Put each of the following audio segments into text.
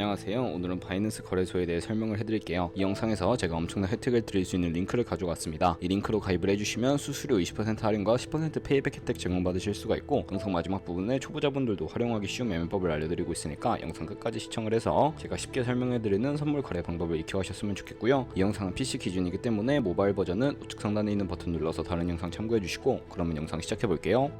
안녕하세요. 오늘은 바이낸스 거래소에 대해 설명을 해드릴게요. 이 영상에서 제가 엄청난 혜택을 드릴 수 있는 링크를 가져왔습니다. 이 링크로 가입을 해주시면 수수료 20% 할인과 10% 페이백 혜택 제공받으실 수가 있고 영상 마지막 부분에 초보자분들도 활용하기 쉬운 매매법을 알려드리고 있으니까 영상 끝까지 시청을 해서 제가 쉽게 설명해드리는 선물 거래 방법을 익혀가셨으면 좋겠고요. 이 영상은 PC 기준이기 때문에 모바일 버전은 우측 상단에 있는 버튼 눌러서 다른 영상 참고해주시고 그러면 영상 시작해볼게요.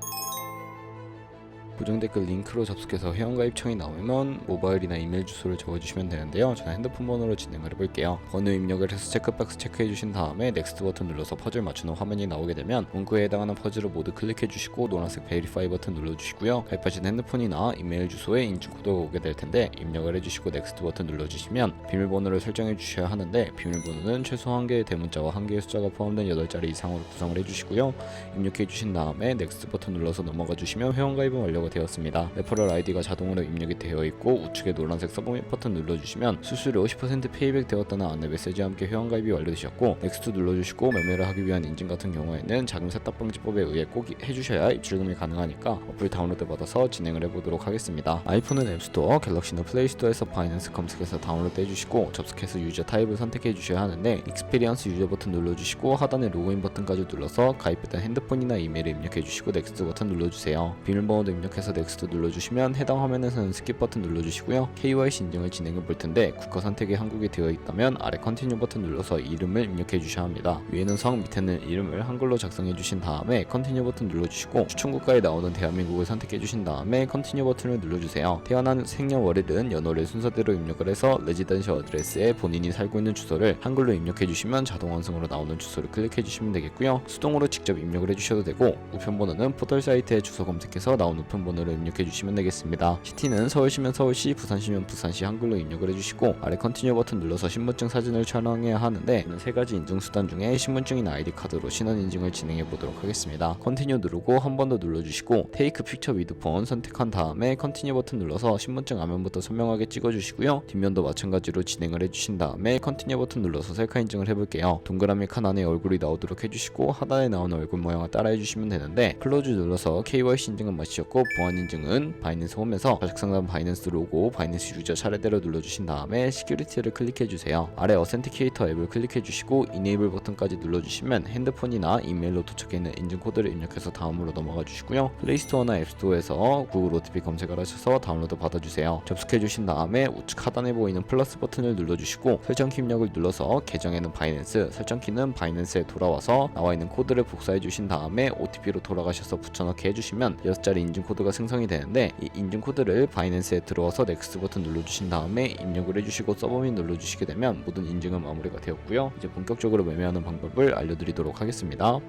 고정 댓글 링크로 접속해서 회원가입청이 나오면 모바일이나 이메일 주소를 적어주시면 되는데요. 저는 핸드폰 번호로 진행을 해볼게요. 번호 입력을 해서 체크박스 체크해주신 다음에 넥스트 버튼 눌러서 퍼즐 맞추는 화면이 나오게 되면 문구에 해당하는 퍼즐을 모두 클릭해주시고 노란색 베리파이 버튼 눌러주시고요. 가입하신 핸드폰이나 이메일 주소에 인증코드가 오게 될 텐데 입력을 해주시고 넥스트 버튼 눌러주시면 비밀번호를 설정해 주셔야 하는데 비밀번호는 최소 한 개의 대문자와 한 개의 숫자가 포함된 8자리 이상으로 구성을 해주시고요. 입력해 주신 다음에 넥스트 버튼 눌러서 넘어가 주시면 회원가입은 완료가 되었습니다. 레퍼럴 아이디가 자동으로 입력이 되어 있고 우측에 노란색 서브밋 버튼 눌러주시면 수수료 10% 페이백 되었다는 안내 메시지와 함께 회원가입이 완료되셨고 넥스트 눌러주시고 매매를 하기 위한 인증 같은 경우에는 자금 세탁방지법에 의해 꼭 해주셔야 입출금이 가능하니까 어플 다운로드 받아서 진행을 해보도록 하겠습니다. 아이폰은 앱스토어, 갤럭시는 플레이스토어에서 바이낸스 검색해서 다운로드 해주시고 접속해서 유저 타입을 선택해 주셔야 하는데 익스피리언스 유저 버튼 눌러주시고 하단에 로그인 버튼까지 눌러서 가입했던 핸드폰이나 이메일을 입력해 주시고 넥스트 버튼 눌러주세요. 비밀번호도 입력해서 넥스트 눌러주시면 해당 화면에서는 스킵 버튼 눌러주시고요. KYC 인증을 진행해 볼 텐데 국가 선택이 한국이 되어 있다면 아래 컨티뉴 버튼 눌러서 이름을 입력해 주셔야 합니다. 위에는 성, 밑에는 이름을 한글로 작성해 주신 다음에 컨티뉴 버튼 눌러주시고 추천 국가에 나오는 대한민국을 선택해 주신 다음에 컨티뉴 버튼을 눌러주세요. 태어난 생년월일은 연월일 순서대로 입력을 해서 레지던시 어드레스에 본인이 살고 있는 주소를 한글로 입력해 주시면 자동 완성으로 나오는 주소를 클릭해 주시면 되겠고요. 수동으로 직접 입력을 해 주셔도 되고 우편번호는 포털 사이트에 주소 검색해서 나온 우편번호 를 입력해 주시면 되겠습니다. 시티는 서울시면 서울시, 부산시면 부산시 한글로 입력을 해주시고 아래 컨티뉴 버튼 눌러서 신분증 사진을 촬영해야 하는데 세 가지 인증 수단 중에 신분증이나 아이디 카드로 신원 인증을 진행해 보도록 하겠습니다. 컨티뉴 누르고 한 번 더 눌러주시고 테이크 픽처 위드 폰 선택한 다음에 컨티뉴 버튼 눌러서 신분증 화면부터 선명하게 찍어주시고요. 뒷면도 마찬가지로 진행을 해주신 다음에 컨티뉴 버튼 눌러서 셀카 인증을 해볼게요. 동그라미 칸 안에 얼굴이 나오도록 해주시고 하단에 나오는 얼굴 모양을 따라 해주시면 되는데 클로즈 눌러서 KYC 인증은 마치셨고 보안 인증은 바이낸스 홈에서 자식상단 바이낸스 로고 바이낸스 유저 차례대로 눌러주신 다음에 시큐리티를 클릭해주세요. 아래 어센티케이터 앱을 클릭해주시고 이네이블 버튼까지 눌러주시면 핸드폰이나 이메일로 도착해 있는 인증 코드를 입력해서 다음으로 넘어가 주시고요. 플레이스토어나 앱스토어에서 구글 OTP 검색을 하셔서 다운로드 받아주세요. 접속해주신 다음에 우측 하단에 보이는 플러스 버튼을 눌러주시고 설정키 입력을 눌러서 계정에는 바이낸스, 설정키는 바이낸스에 돌아와서 나와 있는 코드를 복사해 주신 다음에 OTP로 돌아가셔서 붙여넣기 해주시면 6자리 인증 코드 가 생성이 되는데 이 인증 코드를 바이낸스에 들어와서 넥스트 버튼 눌러주신 다음에 입력을 해주시고 서버밋 눌러주시게 되면 모든 인증은 마무리가 되었고요. 이제 본격적으로 매매하는 방법을 알려드리도록 하겠습니다.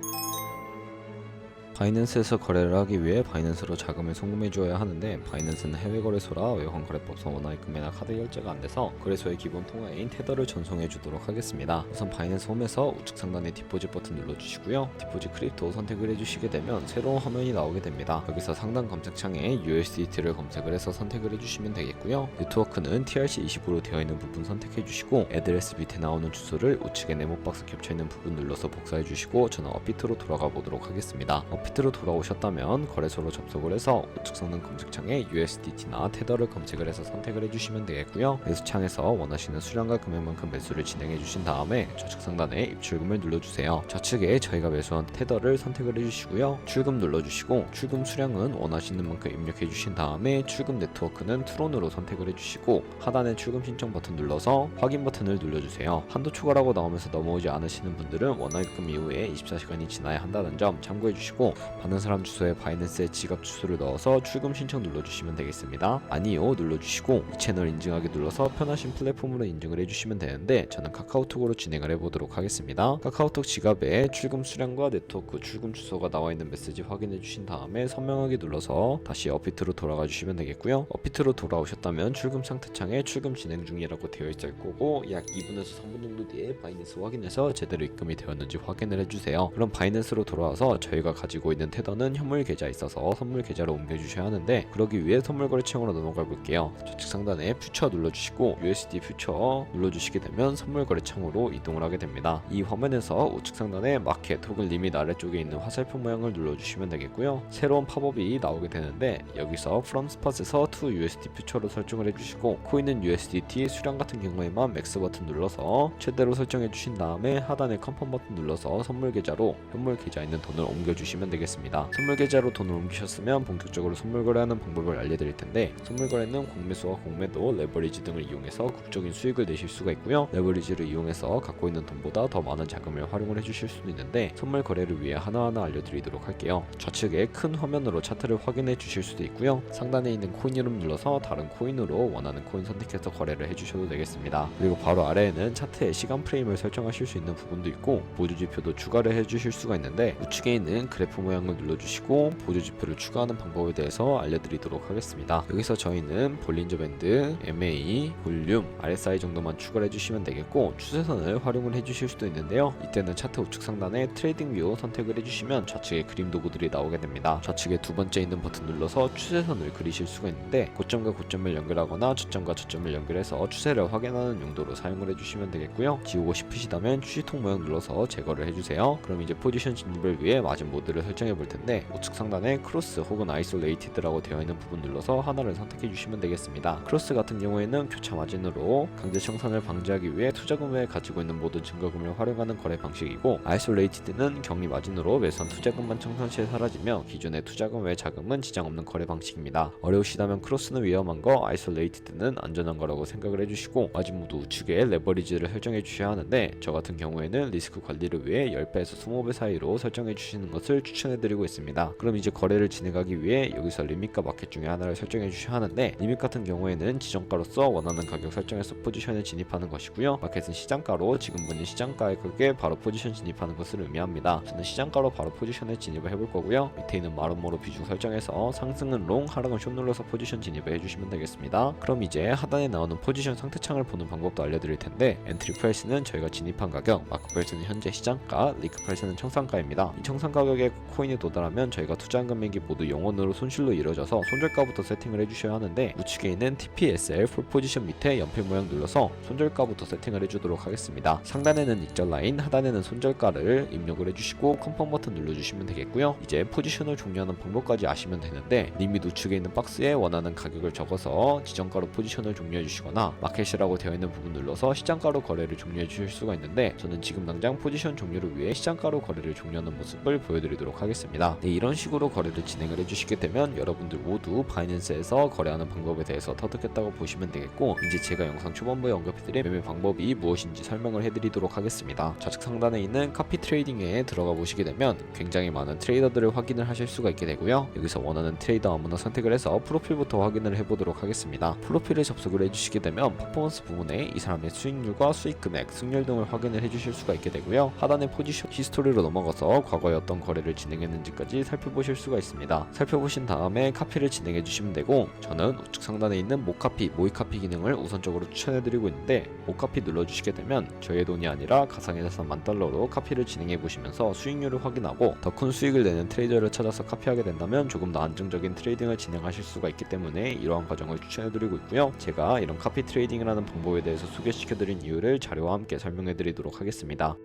바이낸스에서 거래를 하기 위해 바이낸스로 자금을 송금해 주어야 하는데 바이낸스는 해외 거래소라 외환 거래법상 원화입금이나 카드 결제가 안 돼서 거래소의 기본 통화인 테더를 전송해 주도록 하겠습니다. 우선 바이낸스 홈에서 우측 상단에 디포짓 버튼 눌러 주시고요. 디포짓 크립토 선택을 해 주시게 되면 새로운 화면이 나오게 됩니다. 여기서 상단 검색창에 USDT를 검색을 해서 선택을 해 주시면 되겠고요. 네트워크는 TRC20으로 되어 있는 부분 선택해 주시고 애드레스 밑에 나오는 주소를 우측에 네모 박스 겹쳐 있는 부분 눌러서 복사해 주시고 저는 업비트로 돌아가 보도록 하겠습니다. 업비트 로 돌아오셨다면 거래소로 접속을 해서 우측 상단 검색창에 USDT나 테더를 검색을 해서 선택을 해주시면 되겠고요. 매수창에서 원하시는 수량과 금액만큼 매수를 진행해 주신 다음에 좌측 상단에 입출금을 눌러주세요. 좌측에 저희가 매수한 테더를 선택을 해주시고요. 출금 눌러주시고 출금 수량은 원하시는 만큼 입력해 주신 다음에 출금 네트워크는 트론으로 선택을 해주시고 하단에 출금 신청 버튼 눌러서 확인 버튼을 눌러주세요. 한도 초과라고 나오면서 넘어오지 않으시는 분들은 원화입금 이후에 24시간이 지나야 한다는 점 참고해 주시고 받는 사람 주소에 바이낸스의 지갑 주소를 넣어서 출금 신청 눌러주시면 되겠습니다. 아니요 눌러주시고 이 채널 인증하기 눌러서 편하신 플랫폼으로 인증을 해주시면 되는데 저는 카카오톡으로 진행을 해보도록 하겠습니다. 카카오톡 지갑에 출금 수량과 네트워크 출금 주소가 나와 있는 메시지 확인해 주신 다음에 선명하게 눌러서 다시 업비트로 돌아가 주시면 되겠고요. 업비트로 돌아오셨다면 출금 상태 창에 출금 진행 중이라고 되어 있을 거고 약 2분에서 3분 정도 뒤에 바이낸스 확인해서 제대로 입금이 되었는지 확인을 해주세요. 그럼 바이낸스로 돌아와서 저희가 가지고 가지고 있는 테더는 현물 계좌에 있어서 선물 계좌로 옮겨주셔야 하는데 그러기 위해 선물 거래창으로 넘어가 볼게요. 좌측 상단에 퓨처 눌러주시고 USD 퓨처 눌러주시게 되면 선물 거래창으로 이동을 하게 됩니다. 이 화면에서 우측 상단에 마켓 혹은 리밋 아래쪽에 있는 화살표 모양을 눌러주시면 되겠고요. 새로운 팝업이 나오게 되는데 여기서 from spot에서 to USD 퓨처로 설정을 해주시고 코인은 USDT 수량 같은 경우에만 맥스 버튼 눌러서 최대로 설정해 주신 다음에 하단에 컨펌 버튼 눌러서 선물 계좌로 현물 계좌에 있는 돈을 옮겨주시면 되겠습니다. 선물 계좌로 돈을 옮기셨으면 본격적으로 선물 거래하는 방법을 알려드릴 텐데 선물 거래는 공매수와 공매도 레버리지 등을 이용해서 국적인 수익을 내실 수가 있고요. 레버리지를 이용해서 갖고 있는 돈보다 더 많은 자금을 활용을 해주실 수도 있는데 선물 거래를 위해 하나하나 알려드리도록 할게요. 좌측에 큰 화면으로 차트를 확인해 주실 수도 있고요. 상단에 있는 코인 이름 눌러서 다른 코인으로 원하는 코인 선택해서 거래를 해주셔도 되겠습니다. 그리고 바로 아래에는 차트의 시간 프레임을 설정하실 수 있는 부분도 있고 보조 지표도 추가를 해주실 수가 있는데 우측에 있는 그래프 모양을 눌러주시고 보조 지표를 추가하는 방법에 대해서 알려드리도록 하겠습니다. 여기서 저희는 볼린저 밴드, MA, 볼륨, RSI 정도만 추가를 해주시면 되겠고 추세선을 활용을 해주실 수도 있는데요. 이때는 차트 우측 상단에 트레이딩 뷰 선택을 해주시면 좌측에 그림 도구들이 나오게 됩니다. 좌측에 두 번째 있는 버튼 눌러서 추세선을 그리실 수가 있는데 고점과 고점을 연결하거나 저점과 저점을 연결해서 추세를 확인하는 용도로 사용을 해주시면 되겠고요. 지우고 싶으시다면 휴지통 모양 눌러서 제거를 해주세요. 그럼 이제 포지션 진입을 위해 맞은 모드를 설정해 볼 텐데 우측 상단에 크로스 혹은 아이솔레이티드라고 되어 있는 부분 눌러서 하나를 선택해 주시면 되겠습니다. 크로스 같은 경우에는 교차 마진으로 강제 청산을 방지하기 위해 투자금에 가지고 있는 모든 증거금을 활용하는 거래 방식이고 아이솔레이티드는 격리 마진으로 매수한 투자금만 청산 시에 사라지며 기존의 투자금 외 자금은 지장 없는 거래 방식입니다. 어려우시다면 크로스는 위험한 거, 아이솔레이티드는 안전한 거라고 생각을 해주시고 마진 모두 우측에 레버리지를 설정해 주셔야 하는데 저 같은 경우에는 리스크 관리를 위해 10배에서 20배 사이로 설정해 주시는 것을 추천 해 드리고 있습니다. 그럼 이제 거래를 진행하기 위해 여기서 리밋과 마켓 중에 하나를 설정해 주셔야 하는데 리밋 같은 경우에는 지정가로서 원하는 가격 설정해서 포지션에 진입하는 것이고요. 마켓은 시장가로 지금 보는 시장가의 가격에 바로 포지션 진입하는 것을 의미합니다. 저는 시장가로 바로 포지션에 진입을 해볼 거고요. 밑에 있는 마름모로 비중 설정해서 상승은 롱, 하락은 숏 눌러서 포지션 진입을 해주시면 되겠습니다. 그럼 이제 하단에 나오는 포지션 상태창을 보는 방법도 알려드릴 텐데 엔트리 프라이스는 저희가 진입한 가격, 마크 프라이스는 현재 시장가, 리크 프라이스는 청산가입니다. 이 청산 가격에 코인이 도달하면 저희가 투자한 금액이 모두 0원으로 손실로 이루어져서 손절가부터 세팅을 해주셔야 하는데 우측에 있는 TPSL 풀 포지션 밑에 연필 모양 눌러서 손절가부터 세팅을 해주도록 하겠습니다. 상단에는 익절 라인, 하단에는 손절가를 입력을 해주시고 컨펌 버튼 눌러주시면 되겠고요. 이제 포지션을 종료하는 방법까지 아시면 되는데 리밋 우측에 있는 박스에 원하는 가격을 적어서 지정가로 포지션을 종료해 주시거나 마켓이라고 되어 있는 부분 눌러서 시장가로 거래를 종료해 주실 수가 있는데 저는 지금 당장 포지션 종료를 위해 시장가로 거래를 종료하는 모습을 보여드리도록 하겠습니다. 네, 이런 식으로 거래를 진행을 해주시게 되면 여러분들 모두 바이낸스에서 거래하는 방법에 대해서 터득했다고 보시면 되겠고 이제 제가 영상 초반부에 언급해드린 매매 방법이 무엇인지 설명을 해드리도록 하겠습니다. 좌측 상단에 있는 카피 트레이딩에 들어가 보시게 되면 굉장히 많은 트레이더들을 확인을 하실 수가 있게 되고요. 여기서 원하는 트레이더 아무나 선택을 해서 프로필부터 확인을 해보도록 하겠습니다. 프로필에 접속을 해주시게 되면 퍼포먼스 부분에 이 사람의 수익률과 수익 금액, 승률 등을 확인을 해주실 수가 있게 되고요. 하단의 포지션 히스토리로 넘어가서 과거에 어떤 거래를 진행했는지까지 살펴보실 수가 있습니다. 살펴보신 다음에 카피를 진행해 주시면 되고 저는 우측 상단에 있는 모카피, 모이카피 기능을 우선적으로 추천해드리고 있는데 모카피 눌러주시게 되면 저의 돈이 아니라 가상의 자산 만 달러로 카피를 진행해 보시면서 수익률을 확인하고 더 큰 수익을 내는 트레이더를 찾아서 카피하게 된다면 조금 더 안정적인 트레이딩을 진행하실 수가 있기 때문에 이러한 과정을 추천해드리고 있고요. 제가 이런 카피 트레이딩을 하는 방법에 대해서 소개시켜드린 이유를 자료와 함께 설명해드리도록 하겠습니다.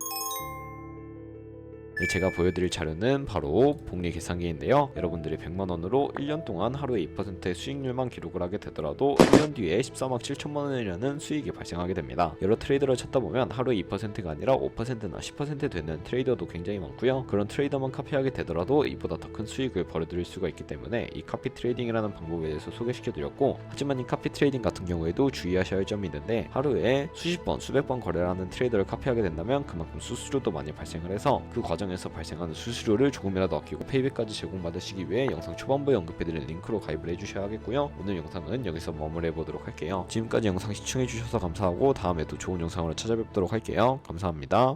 네, 제가 보여드릴 자료는 바로 복리 계산기인데요. 여러분들이 100만 원으로 1년 동안 하루에 2%의 수익률만 기록을 하게 되더라도 1년 뒤에 14만 7천만 원이라는 수익이 발생하게 됩니다. 여러 트레이더를 찾다 보면 하루에 2%가 아니라 5%나 10% 되는 트레이더도 굉장히 많고요. 그런 트레이더만 카피하게 되더라도 이보다 더 큰 수익을 벌어들일 수가 있기 때문에 이 카피 트레이딩이라는 방법에 대해서 소개시켜드렸고 하지만 이 카피 트레이딩 같은 경우에도 주의하셔야 할 점이 있는데 하루에 수십 번, 수백 번 거래를 하는 트레이더를 카피하게 된다면 그만큼 수수료도 많이 발생을 해서 그 과정에서 발생하는 수수료를 조금이라도 아끼고 페이백까지 제공받으시기 위해 영상 초반부에 언급해드린 링크로 가입을 해주셔야 하겠고요. 오늘 영상은 여기서 마무리해보도록 할게요. 지금까지 영상 시청해주셔서 감사하고 다음에도 좋은 영상으로 찾아뵙도록 할게요. 감사합니다.